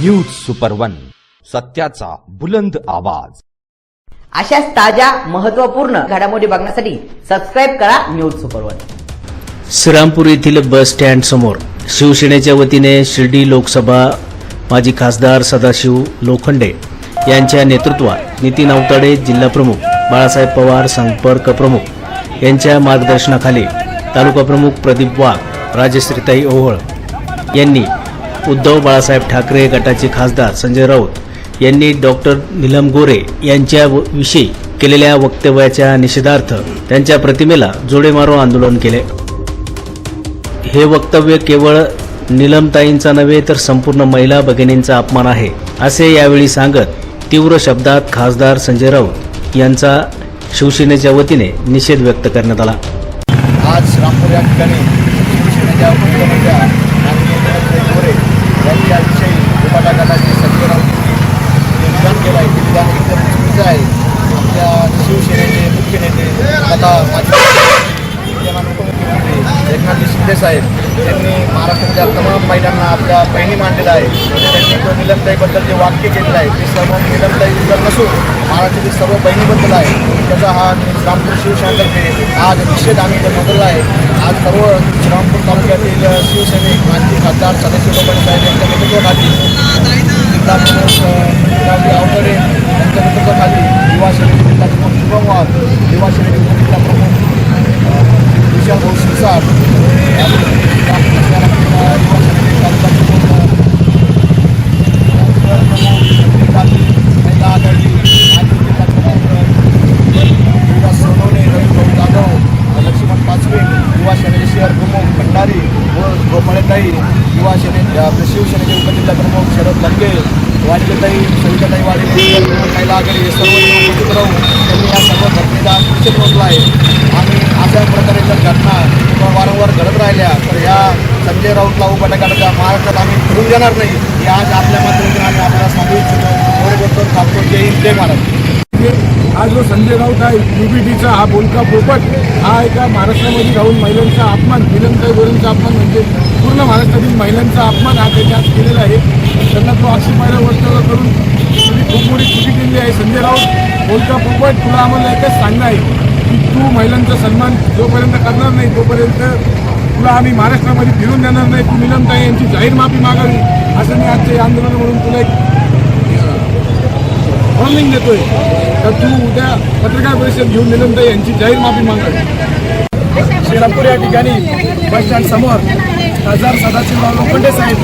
News super one सत्याचा बुलंद आवाज. अशाच ताज्या महत्त्वपूर्ण घडामोडी बघण्यासाठी सबस्क्राईब करा न्यूज सुपर वन श्रीरामपूर येथील बस स्टँड समोर शिवसेनेच्या वतीने शिर्डी लोकसभा माजी खासदार सदाशिव लोखंडे यांच्या नेतृत्वात नितीन अवताडे जिल्हाप्रमुख बाळासाहेब पवार संपर्क प्रमुख यांच्या मार्गदर्शनाखाली तालुका प्रमुख प्रदीप वाघ राजश्रीताई ओहळ यांनी उद्धव बाळासाहेब ठाकरे गटाचे खासदार संजय राऊत यांनी डॉक्टर नीलम गोरे यांच्या विषयी केलेल्या वक्तव्याच्या निषेधार्थ त्यांच्या प्रतिमेला जोडे मारून आंदोलन केले. हे वक्तव्य केवळ निलमताईंचा नव्हे तर संपूर्ण महिला भगिनींचा अपमान आहे असे यावेळी सांगत तीव्र शब्दात खासदार संजय राऊत यांचा शिवसेनेच्या वतीने निषेध व्यक्त करण्यात आला. आज श्रीरामपूर या ठिकाणी शिवसेनेच्या मोरे यांनी याविषयी गोरे गटाचे संजय जे विधान केलं आहे ते विधान एकदम चुकीचं आहे. आमच्या शिवसेनेचे मुख्य नेते तथा माजी विद्यमान उपमुख्यमंत्री एकनाथजी शिंदे त्यांनी महाराष्ट्रातल्या तमाम महिलांना आपल्या बहिणी मांडलेल्या आहे म्हणजे त्यांनी जो निलमताईबद्दल जे वाक्य केलेलं आहे ते सर्व निलमताईबद्दल नसून महाराष्ट्रातील सर्व बहिणीबद्दल आहे त्याचा हा श्रीरामपूर शिवसेनेतर्फे आज निषेध आम्ही इथं नोंदवला आहे. आज सर्व श्रीरामपूर तालुक्यातील शिवसैनिक माजी खासदार सदस्य लोकांनी साहेब यांच्या नेतृत्वाखाली जिल्हा प्रमुख अ, यांच्या नेतृत्वाखाली युवा सेनेचे जिल्हा प्रमुख शुभम वाघ युवा सेनेचे जिल्हा प्रमुख विशाल भाऊ शिरसाट महिला आघाडी युवा सोनवणे रविभाऊ जाधव लक्ष्मण पाचवे युवा सेनेचे शहर प्रमुख भंडारी व गोपाळताई युवा सेने आपले शिवसेनेचे उपजिल्हा प्रमुख शरद लंके. वाडलेताई सविताताई वाडले महिला आघाडी हे सर्व उपस्थित राहून त्यांनी या सर्व घटनेचा निषेध नोंदला आहे. आणि अशा प्रकारे जर घटना किंवा वारंवार घडत राहिल्या तर या संजय राऊतला उभा गटाच्या महाराष्ट्रात आम्ही फिरून देणार नाही. हे आज आपल्या माध्यमातून आम्ही आपल्याला सांगू इच्छितो. एवढे बोलतो थांबतो जय हिंद जय हा जो संजय राऊत आहे युबीटीचा हा बोलका पोपट हा एका महाराष्ट्रामध्ये राहून महिलांचा अपमान निलमताई गोरेंचा अपमान म्हणजे पूर्ण महाराष्ट्रातील महिलांचा अपमान हा त्यांनी आज केलेला आहे. त्यांना तो अशी महिला वक्तव्य करून तुम्ही खूप मोठी चुकी केली आहे. संजय राऊत बोलता पोपट तुला आम्हाला एकच सांगणं आहे की तू महिलांचा सन्मान जोपर्यंत करणार नाही तोपर्यंत तुला आम्ही महाराष्ट्रामध्ये फिरून देणार नाही. तू निलमताई यांची जाहीर माफी मागावी. असं मी आजच्या या आंदोलनावरून तुला एक वॉर्निंग देतोय. तर तू उद्या पत्रकार परिषद घेऊन निलमताई यांची जाहीर माफी मागावी. श्रीरामपूर या ठिकाणी बस स्टँड समोर खासदार सदाशिवराव लोखंडे साहेब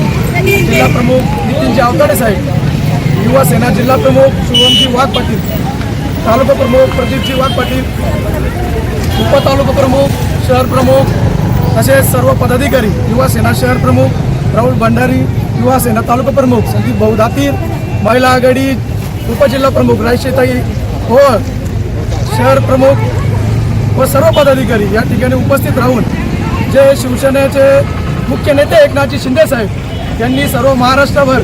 जिल्हा प्रमुख नितीनजी आवताडे साहेब युवा सेना जिल्हा प्रमुख शुभमजी वाघ पाटील तालुका प्रमुख प्रदीपजी वाघ पाटील उपतालुका प्रमुख शहर प्रमुख तसेच सर्व पदाधिकारी युवा सेना शहर प्रमुख राहुल भंडारी युवा सेना तालुका प्रमुख संदीप भाऊ दातीर महिला आघाडी उपजिल्हा प्रमुख रायशेताई हो शहर प्रमुख व सर्व पदाधिकारी या ठिकाणी उपस्थित राहून जे शिवसेनेचे मुख्य नेते एकनाथजी शिंदे साहेब यांनी सर्व महाराष्ट्रभर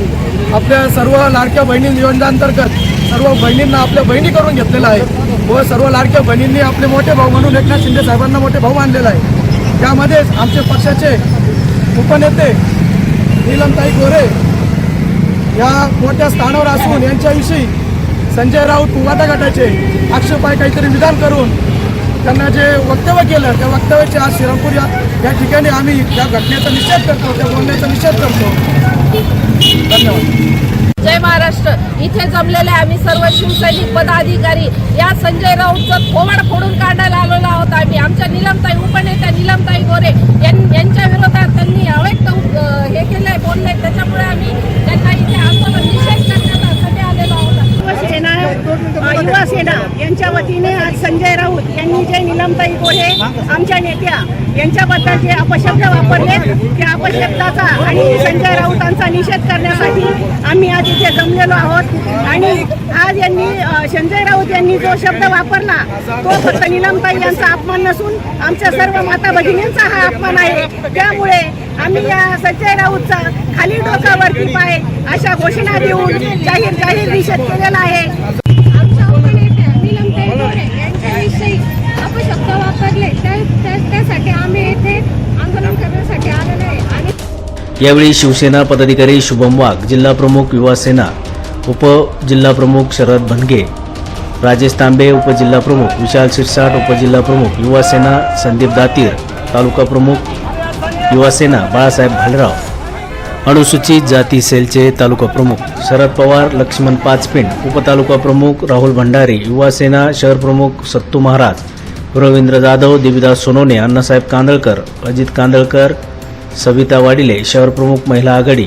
आपल्या सर्व लाडक्या बहिणी योजनेअंतर्गत सर्व बहिणींना आपल्या बहिणी करून घेतलेलं आहे व सर्व लाडक्या बहिणींनी आपले मोठे भाऊ म्हणून एकनाथ शिंदे साहेबांना मोठे भाऊ मानलेला आहे. त्यामध्येच आमचे पक्षाचे उपनेते नीलमताई गोरे या मोठ्या स्थानावर असून यांच्याविषयी संजय राऊत उवाटा गटाचे आक्षेपाय काहीतरी विधान करून त्यांना जे वक्तव्य केलं त्या वक्तव्याचे आज श्रीरामपूर या या ठिकाणी आम्ही त्या घटनेचा निषेध करतो त्या बोलण्याचा निषेध करतो. धन्यवाद. जय महाराष्ट्र. इथे जमलेले आम्ही सर्व शिवसैनिक पदाधिकारी. या संजय राऊतचं थोबाड फोडून काढायला आलेलो आहोत आम्ही. आमच्या निलमताई उपनेत्यांनी निलमताई गोरे यां- यांच्या विरोधात त्यांनी अवैध अं, हे केलंय बोललंय त्याच्यामुळे आम्ही त्यांना इथे आंदोलन निषेध करण्यासाठी आलेलो आहोत शिवसेना अ, युवा सेना यांच्या वतीने आज संजय राऊत यांनी जे निलमताई गोरे आमच्या नेत्या यांच्याबद्दल जे अपशब्द वापरले त्या अपशब्दाचा आणि संजय राऊतांचा निषेध करण्यासाठी आम्ही आज इथे जमलेलो आहोत. आणि आज यांनी संजय राऊत यांनी जो शब्द वापरला तो फक्त निलमताई यांचा अपमान नसून आमच्या सर्व माता भगिनींचा हा अपमान आहे. त्यामुळे आम्ही या संजय राऊतचा खाली डोकावरती पाय अशा घोषणा देऊन जाहीर जाहीर निषेध केलेला आहे. यावेळी शिवसेना पदाधिकारी शुभम वाघ जिल्हाप्रमुख युवासेना उपजिल्हाप्रमुख शरद भनगे राजेश तांबे उपजिल्हा प्रमुख विशाल शिरसाट उपजिल्हाप्रमुख युवासेना संदीप दातीर तालुका प्रमुख युवासेना बाळासाहेब भालराव अनुसूचित जाती सेलचे तालुका प्रमुख शरद पवार लक्ष्मण पाचपिंड उपतालुका प्रमुख राहुल भंडारी युवासेना शहर प्रमुख सत्तू महाराज रवींद्र जाधव देवीदास सोनोने अण्णासाहेब कांदळकर अजित कांदळकर सविता वाडिले शहरप्रमुख महिला आघाडी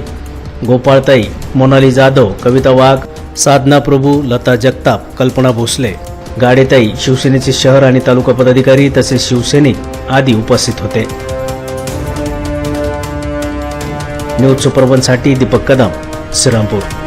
गोपाळताई मोनाली जाधव कविता वाघ साधना प्रभू लता जगताप कल्पना भोसले गाडेताई शिवसेनेचे शहर आणि तालुका पदाधिकारी तसेच शिवसैनिक आदी उपस्थित होते. न्यूज सुपरवनसाठी दीपक कदम श्रीरामपूर.